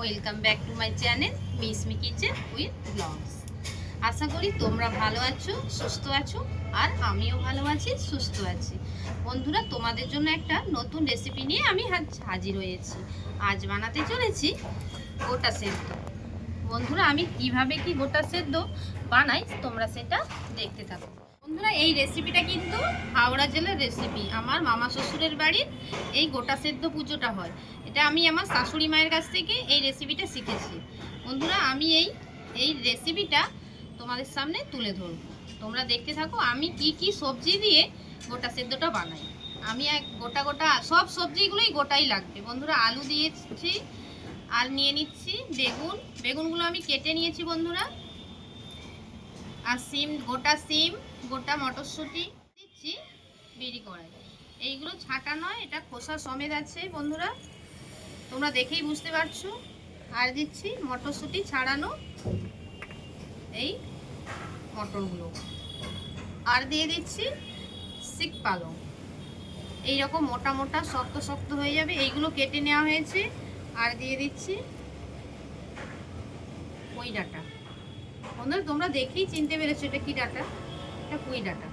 Welcome back to my channel Mismi kitchen with vlogs আশা করি তোমরা ভালো আছো, সুস্থ আছো, আর আমিও ভালো আছি, সুস্থ আছি। বন্ধুরা, তোমাদের জন্য একটা নতুন রেসিপি নিয়ে আমি হাজির হয়েছি। আজ বানাতে চলেছি গোটা সেদ্ধ। বন্ধুরা, আমি কীভাবে কি গোটা সেদ্ধ বানাই, তোমরা সেটা দেখতে থাকো। বন্ধুরা, এই রেসিপিটা কিন্তু হাওড়া জেলার রেসিপি আমার মামা শ্বশুরের বাড়ির এই গোটা সেদ্ধ পুজোটা হয়। এটা আমি আমার শাশুড়ি মায়ের কাছ থেকে এই রেসিপিটা শিখেছি। বন্ধুরা, আমি এই এই রেসিপিটা তোমাদের সামনে তুলে ধরবো। তোমরা দেখতে থাকো, আমি কি কি সবজি দিয়ে গোটা সেদ্ধটা বানাই। আমি এক গোটা গোটা, সব সবজিগুলোই গোটাই লাগবে। বন্ধুরা, আলু দিয়েছি আর নিয়ে নিচ্ছি বেগুন। বেগুনগুলো আমি কেটে নিয়েছি, বন্ধুরা। আর সিম, গোটা সিম, গোটা মটরশুঁটি দিচ্ছি বিড়ি কড়াই এইগুলো ছাটা নয়, এটা খোসা সমেত আছে বন্ধুরা। তোমরা দেখেই বুঝতে পারছ। আর দিচ্ছি মটরশুঁটি ছাড়ানো এই মটরগুলো। আর দিয়ে দিচ্ছি শিক পালং। এইরকম মোটা মোটা, শক্ত শক্ত হয়ে যাবে। এইগুলো কেটে নেওয়া হয়েছে। আর দিয়ে দিচ্ছি পুঁই ডাঁটা বন্ধুরা, তোমরা দেখেই চিনতে পেরেছ এটা কি ডাটা? এটা কুই ডাটা।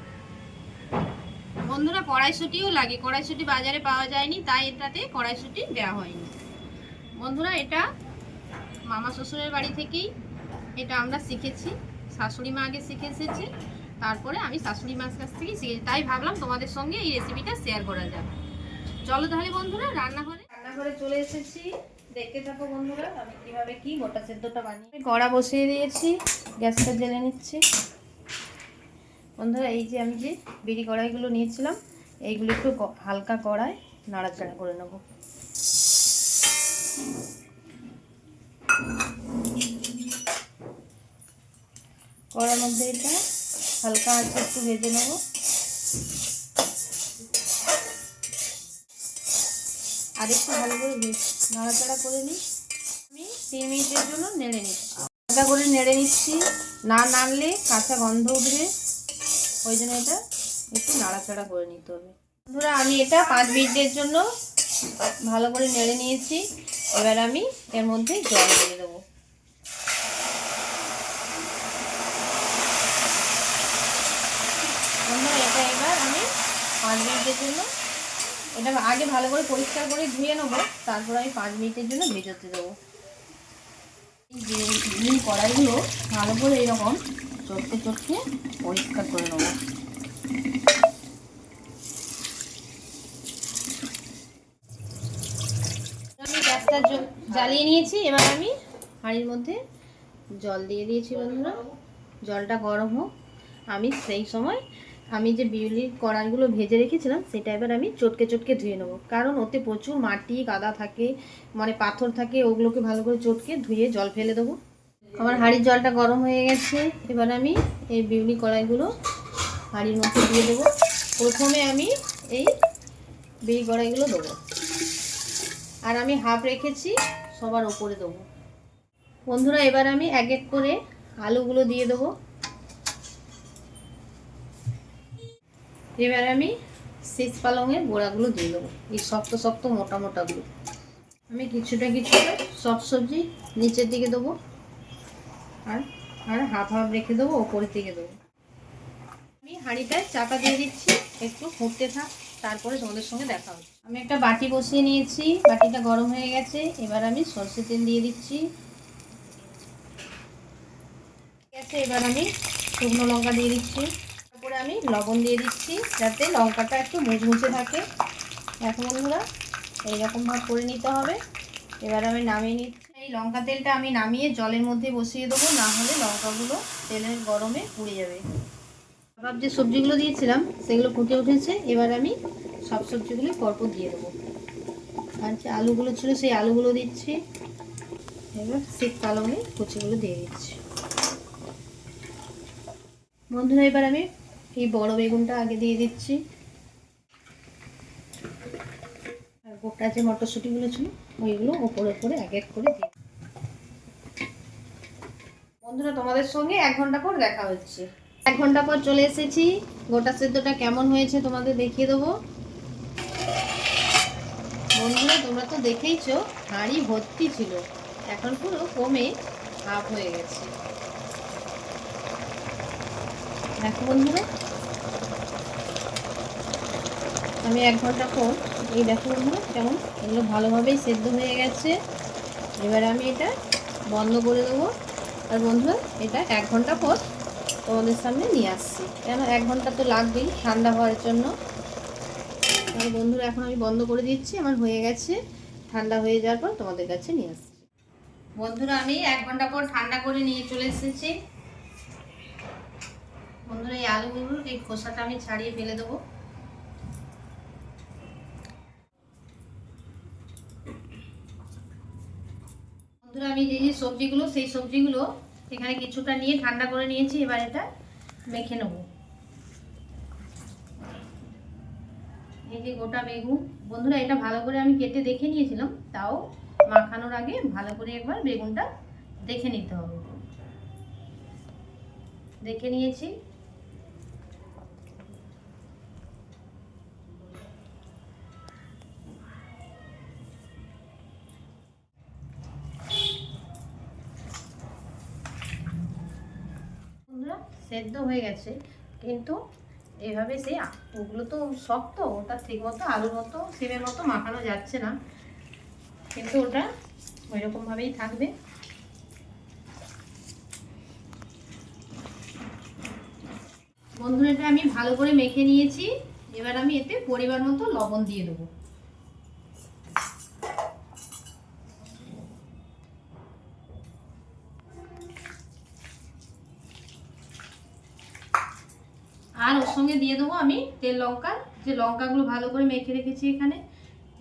বন্ধুরা, কড়াইশুটিও লাগে। কড়াইশুটি বাজারে পাওয়া যায়নি, তাই এটাতে কড়াইশুটি দেওয়া হয়নি। বন্ধুরা, এটা মামা শ্বশুরের বাড়ি থেকেই এটা আমরা শিখেছি। শাশুড়ি মা আগে শিখে এসেছে, তারপরে আমি শাশুড়ি মার কাছ থেকেই শিখেছি। তাই ভাবলাম তোমাদের সঙ্গে এই রেসিপিটা শেয়ার করা যাবে চলো তাহলে বন্ধুরা, রান্নাঘরে রান্নাঘরে চলে এসেছি। দেখতে থাকো বন্ধুরা, আমি কীভাবে কি গোটা সেদ্ধটা বানিয়ে কড়া বসিয়ে দিয়েছি। গ্যাসটা জেলে নিচ্ছি। বন্ধুরা, এই যে আমি যে বিড়ি কড়াইগুলো নিয়েছিলাম, এইগুলো একটু হালকা কড়ায় নাড়াচাড়া করে নেব। কড়ার মধ্যে এটা হালকা আছে একটু ভেজে নেব। আর একটু ভালো করে নাড়াচাড়া করে নিই। আমি তিন মিনিটের জন্য নেড়ে নিচ্ছি। হালকা করে নেড়ে নিচ্ছি। না নাড়লে কাঁচা গন্ধ উঠবে। ওই জন্য এটা একটু নাড়াচাড়া করে নিতে হবে। বন্ধুরা, আমি এটা পাঁচ মিনিটের জন্য ভালো করে নেড়ে নিয়েছি। এবার আমি এর মধ্যে জল দিয়ে দেবো। এটা এবার আমি পাঁচ মিনিটের জন্য এটা আগে ভালো করে পরিষ্কার করে ধুয়ে নেব। তারপর আমি পাঁচ মিনিটের জন্য ভেজোতে দেবো। যে নীল কড়াইগুলো ভালো করে এরকম চটকে চটকে পরিষ্কার করে নেব। জ্বালিয়ে নিয়েছি, এবার আমি হাঁড়ির মধ্যে জল দিয়ে দিয়েছি বন্ধুরা। জলটা গরম হোক, আমি সেই সময় আমি যে বিউলির কড়াইগুলো ভেজে রেখেছিলাম, সেটা এবার আমি চটকে চটকে ধুয়ে নেব। কারণ ওতে প্রচুর মাটি কাদা থাকে মানে পাথর থাকে, ওগুলোকে ভালো করে চটকে ধুয়ে জল ফেলে দেবো। আমার হাঁড়ির জলটা গরম হয়ে গেছে, এবার আমি এই বিউলি কড়াইগুলো হাঁড়ির মধ্যে দিয়ে দেবো। প্রথমে আমি এই বিড়ি কড়াইগুলো দেবো। আর আমি হাফ রেখেছি, সবার ওপরে দেবো। বন্ধুরা, এবার আমি এক এক করে আলুগুলো দিয়ে দেবো। এবার আমি শীষ পালংয়ের গোড়াগুলো দিয়ে দেবো। এই শক্ত শক্ত মোটা মোটাগুলো। আমি কিছুটা কিছুটা সব সবজি নিচের দিকে দেবো আর আর হাফ হাফ রেখে দেবো, ওপরের দিকে দেবো। আমি হাঁড়িটায় চাপা দিয়ে দিচ্ছি, একটু ফুটতে থাক, তারপরে তোমাদের সঙ্গে দেখা হবে। আমি একটা বাটি বসিয়ে নিয়েছি, বাটিটা গরম হয়ে গেছে, এবার আমি সর্ষে তেল দিয়ে দিচ্ছি। এবার আমি শুকনো লঙ্কা দিয়ে দিচ্ছি। আমি লবণ দিয়ে দিচ্ছি যাতে লঙ্কাটা একটু মুচমুচে থাকে। এখন বন্ধুরা এইরকম ভাব করে নিতে হবে। এবার আমি নামিয়ে নিচ্ছি। এই লঙ্কা তেলটা আমি নামিয়ে জলের মধ্যে বসিয়ে দেবো, না হলে লঙ্কাগুলো তেলের গরমে পুড়ে যাবে। আবার যে সবজিগুলো দিয়েছিলাম, সেগুলো ফুটে উঠেছে। এবার আমি সব সবজিগুলি পরপর দিয়ে দেবো। আর যে আলুগুলো ছিল, সেই আলুগুলো দিচ্ছি। এবার শীত পালঙে কুচিগুলো দিয়ে দিচ্ছি। বন্ধুরা, এবার আমি এই বড় বেগুনটা আগে দিয়ে দিচ্ছি। আর গোটা যে মটরশুঁটিগুলো ছিল, ওইগুলো ওপরে ওপরে এক এক করে দিয়ে বন্ধুরা, তোমাদের সঙ্গে এক ঘণ্টা পর দেখা হচ্ছে। এক ঘণ্টা পর চলে এসেছি। গোটা সেদ্ধটা কেমন হয়েছে তোমাদের দেখিয়ে দেবো। বন্ধুরা, তোমরা তো দেখেইছো, হাঁড়ি ভর্তি ছিল। এখন পুরো কমে হাফ হয়ে গেছে। দেখো বন্ধুরা আমি এক ঘণ্টা পর এই দেখো কেমন? এগুলো ভালোভাবেই সেদ্ধ হয়ে গেছে। এবার আমি এটা বন্ধ করে দেবো। আর বন্ধুরা, এটা এক ঘণ্টা পর তোমাদের সামনে নিয়ে আসছি। কেন? এক ঘণ্টা তো লাগবেই ঠান্ডা হওয়ার জন্য। আর বন্ধুরা, এখন আমি বন্ধ করে দিচ্ছি। আমার হয়ে গেছে। ঠান্ডা হয়ে যাওয়ার পর তোমাদের কাছে নিয়ে আসছি। বন্ধুরা, আমি এক ঘণ্টা পর ঠান্ডা করে নিয়ে চলে এসেছি। বন্ধুরা, এই আলুগুলোর এই খোসাটা আমি ছাড়িয়ে ফেলে দেবো। বন্ধুরা আমি যে যে সবজিগুলো, সেই সবজিগুলো এখানে কিছুটা নিয়ে ঠান্ডা করে নিয়েছি, এবার এটা মেখে নেব। এই যে গোটা বেগুন, বন্ধুরা এটা ভালো করে আমি কেটে দেখে নিয়েছিলাম, তাও মাখানোর আগে ভালো করে একবার বেগুনটা দেখে নিতে হবে। দেখে নিয়েছি বন্ধুরা সেদ্ধ হয়ে গেছে। কিন্তু এভাবে সেই ওগুলো তো শক্ত, ওটা ঠিক মতো আলুর মতো, সিমের মতো মাখানো যাচ্ছে না। কিন্তু ওটা ওই রকমভাবেই থাকবে। বন্ধুরা, এটা আমি ভালো করে মেখে নিয়েছি। এবার আমি এতে পরিমাণ মতো লবণ দিয়ে দেবো। আর ওর সঙ্গে দিয়ে দেবো আমি তেল লঙ্কা। যে লঙ্কাগুলো ভালো করে মেখে রেখেছি এখানে,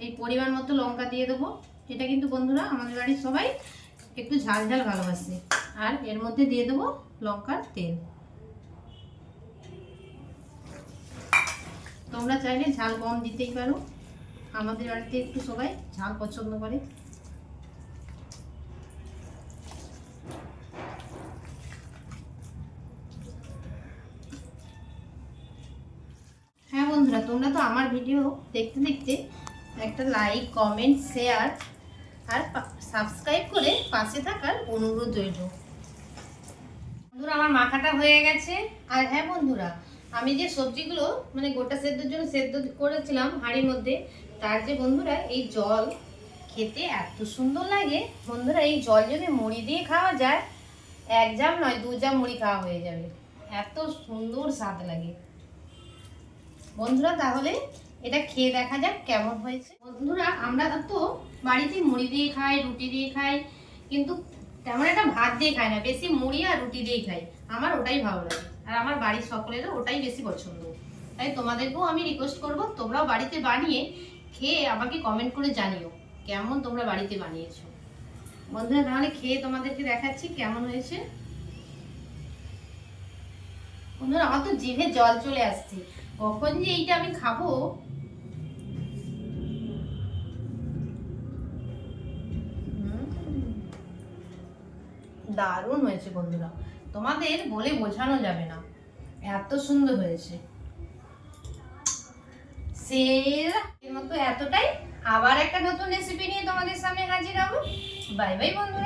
এই পরিমাণ মতো লঙ্কা দিয়ে দেবো। এটা কিন্তু বন্ধুরা আমাদের বাড়ির সবাই একটু ঝাল ঝাল ভালোবাসে। আর এর মধ্যে দিয়ে দেবো লঙ্কার তেল। তোমরা চাইলে ঝাল কম দিতেই পারো। আমাদের বাড়িতে একটু সবাই ঝাল পছন্দ করে। বন্ধুরা তোমরা তো আমার ভিডিও দেখতে দেখতে একটা লাইক কমেন্ট শেয়ার আর সাবস্ক্রাইব করে পাশে থাকার অনুরোধ রইল। বন্ধুরা, আমার মাখাটা হয়ে গেছে। আর হ্যাঁ বন্ধুরা, আমি যে সবজিগুলো মানে গোটা সেদ্ধর জন্য সেদ্ধ করেছিলাম হাঁড়ির মধ্যে, তার যে বন্ধুরা, এই জল খেতে এত সুন্দর লাগে। বন্ধুরা, এই জল যদি মুড়ি দিয়ে খাওয়া যায়, এক জাম নয়, দু জাম মুড়ি খাওয়া হয়ে যাবে। এত সুন্দর স্বাদ লাগে। বন্ধুরা, তাহলে এটা খেয়ে দেখা যাক কেমন হয়েছে। বন্ধুরা, আমরা তো বাড়িতে মুড়ি দিয়ে খাই, রুটি দিয়ে খাই, কিন্তু তেমন একটা ভাত দিয়ে খাই না, বেশি মুড়ি আর রুটি দিয়েই খাই। আমার ওটাই ভালো লাগে, আর আমার বাড়ির সকলেরও ওটাই বেশি পছন্দ। তাই তোমাদেরকেও আমি রিকোয়েস্ট করব, তোমরাও বাড়িতে বানিয়ে খেয়ে আমাকে কমেন্ট করে জানিও, কেমন তোমরা বাড়িতে বানিয়েছো। বন্ধুরা, তাহলে খেয়ে তোমাদেরকে দেখাচ্ছি কেমন হয়েছে। বন্ধুরা, আমার তো জিভে জল চলে আসছে। কখন যে এইটা আমি খাব? দারুণ হয়েছে বন্ধুরা। তোমাদের বলে বোঝানো যাবে না। এত সুন্দর হয়েছে। সেরা এর মতো এতটাই। আবার একটা নতুন রেসিপি নিয়ে তোমাদের সামনে হাজির হব। বাই বাই বন্ধুরা।